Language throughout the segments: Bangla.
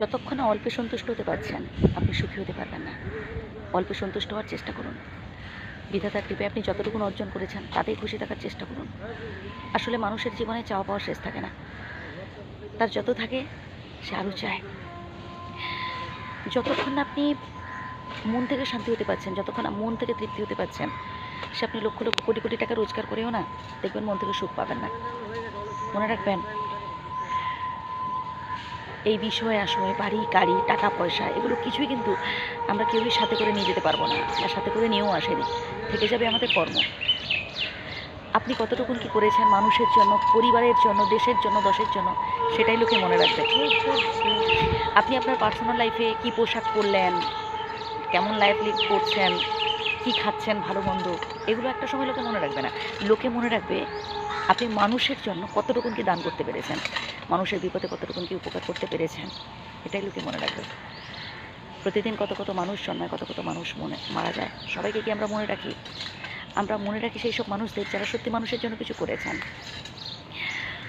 যতক্ষণ না অল্পে সন্তুষ্ট হতে পারছেন, আপনি সুখী হতে পারবেন না। অল্পে সন্তুষ্ট হওয়ার চেষ্টা করুন। বিধাতার কৃপে আপনি যতটুকু অর্জন করেছেন, তাতেই খুশি থাকার চেষ্টা করুন। আসলে মানুষের জীবনে চাওয়া পাওয়ার শেষ থাকে না। তার যত থাকে, সে আরও চায়। যতক্ষণ আপনি মন থেকে শান্তি হতে পারছেন, যতক্ষণ মন থেকে তৃপ্তি হতে পারছেন, সে আপনি লক্ষ লক্ষ কোটি কোটি টাকা রোজগার করেও না দেখবেন মন থেকে সুখ পাবেন না। মনে রাখবেন এই বিষয় আসয় বাড়ি, গাড়ি, টাকা, পয়সা এগুলো কিছুই কিন্তু আমরা কেউই সাথে করে নিয়ে যেতে পারব না আর সাথে করে নিয়েও আসেনি। থেকে যাবে আমাদের কর্ম। আপনি কতটুকুন কি করেছেন মানুষের জন্য, পরিবারের জন্য, দেশের জন্য, দশের জন্য, সেটাই লোকে মনে রাখবে। আপনি আপনার পার্সোনাল লাইফে কি পোশাক পরলেন, কেমন লাইফ লিড করছেন কি খাচ্ছেন ভালো মন্দ? এগুলো একটা সময় লোকে মনে রাখবে না। লোকে মনে রাখবে আপনি মানুষের জন্য কতটুকুন কি দান করতে পেরেছেন? মানুষের বিপদে কতটুকুন কি উপকার করতে পেরেছেন? এটাই লোকে মনে রাখবে। প্রতিদিন কত কত মানুষ জন্মায়, কত কত মানুষ মনে, মারা যায়। সবাইকে কি আমরা মনে রাখি? আমরা মনে রাখি সেই সব মানুষদের যারা সত্যি মানুষের জন্য কিছু করেছেন।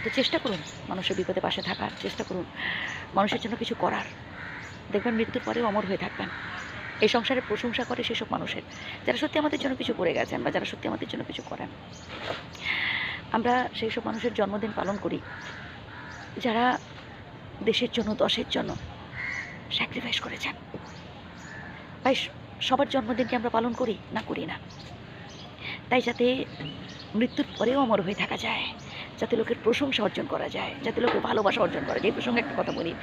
তো চেষ্টা করুন মানুষের বিপদে পাশে থাকার, চেষ্টা করুন মানুষের জন্য কিছু করার। দেখবেন মৃত্যুর পরেও অমর হয়ে থাকবেন। এই সংসারে প্রশংসা করে সেসব মানুষের। যারা সত্যি আমাদের জন্য কিছু করে গেছেন বা যারা সত্যি আমাদের জন্য কিছু করেন। আমরা সেই সব মানুষের জন্মদিন পালন করি। যারা দেশের জন্য, দশের জন্য স্যাক্রিফাইস করেছেন। ভাই, সবার জন্মদিনকে আমরা পালন করি না করি না? তাই যাতে মৃত্যুর পরেও অমর হয়ে থাকা যায়। যাতে লোকের প্রশংসা অর্জন করা যায়। যাতে লোকের ভালোবাসা অর্জন করা। যায় এই প্রসঙ্গে একটা কথা বলি।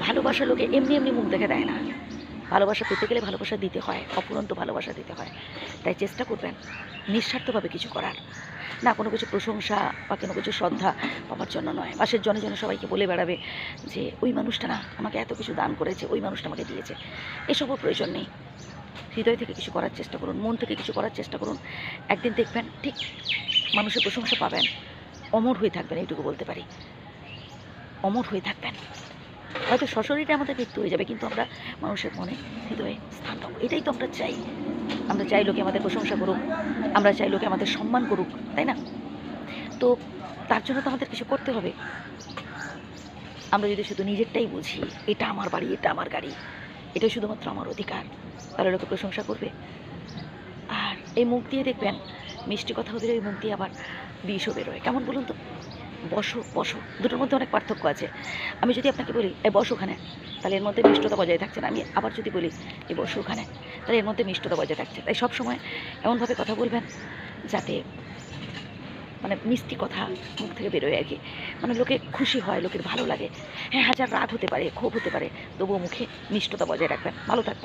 ভালোবাসা লোকে এমনি এমনি মুখ দেখে দেয় না। ভালোবাসা পেতে গেলে ভালোবাসা দিতে হয়, অপুরন্ত ভালোবাসা দিতে হয়। তাই চেষ্টা করবেন নিঃস্বার্থভাবে কিছু করার। না, কোনো কিছু প্রশংসা বা কোনো কিছু শ্রদ্ধা পাওয়ার জন্য নয়। পাশের জনে জনে সবাইকে বলে বেড়াবে যে, ওই মানুষটা না আমাকে এত কিছু দান করেছে, ওই মানুষটা আমাকে দিয়েছে। এসবও প্রয়োজন নেই। হৃদয় থেকে কিছু করার চেষ্টা করুন, মন থেকে কিছু করার চেষ্টা করুন। একদিন দেখবেন ঠিক মানুষের প্রশংসা পাবেন। অমর হয়ে থাকবেন, এইটুকু বলতে পারি। অমর হয়ে থাকবেন। হয়তো সশরীরে আমাদের মৃত্যু হয়ে যাবে, কিন্তু আমরা মানুষের মনে হৃদয়ে স্থান পাবো। এটাই তো আমরা চাই। আমরা চাই লোকে আমাদের প্রশংসা করুক, আমরা চাই লোকে আমাদের সম্মান করুক, তাই না? তো তার জন্য তো আমাদের কিছু করতে হবে। আমরা যদি শুধু নিজেরটাই বুঝি, এটা আমার বাড়ি, এটা আমার গাড়ি এটা শুধুমাত্র আমার অধিকার, তাহলে লোকে প্রশংসা করবে। আর এই মুখ দিয়ে দেখবেন, মিষ্টি কথা হলে ওই মুখ দিয়ে আবার বিষও বেরোয়। কেমন বলুন তো? বসো বসো। দুটোর মধ্যে অনেক পার্থক্য আছে। আমি যদি আপনাকে বলি, এই বসো ওখানে। তাহলে এর মধ্যে মিষ্টতা বজায় থাকছে না। আমি আবার যদি বলি, এই বসো ওখানে। তাহলে এর মধ্যে মিষ্টতা বজায় থাকছে। তাই সব সময় এমনভাবে কথা বলবেন যাতে মানে মিষ্টি কথা মুখ থেকে বেরোয় আর কি। মানে লোকে খুশি হয়, লোকের ভালো লাগে। হ্যাঁ হাজার রাগ হতে পারে, ক্ষোভ হতে পারে। তবুও মুখে মিষ্টতা বজায় রাখবেন। ভালো থাকবেন।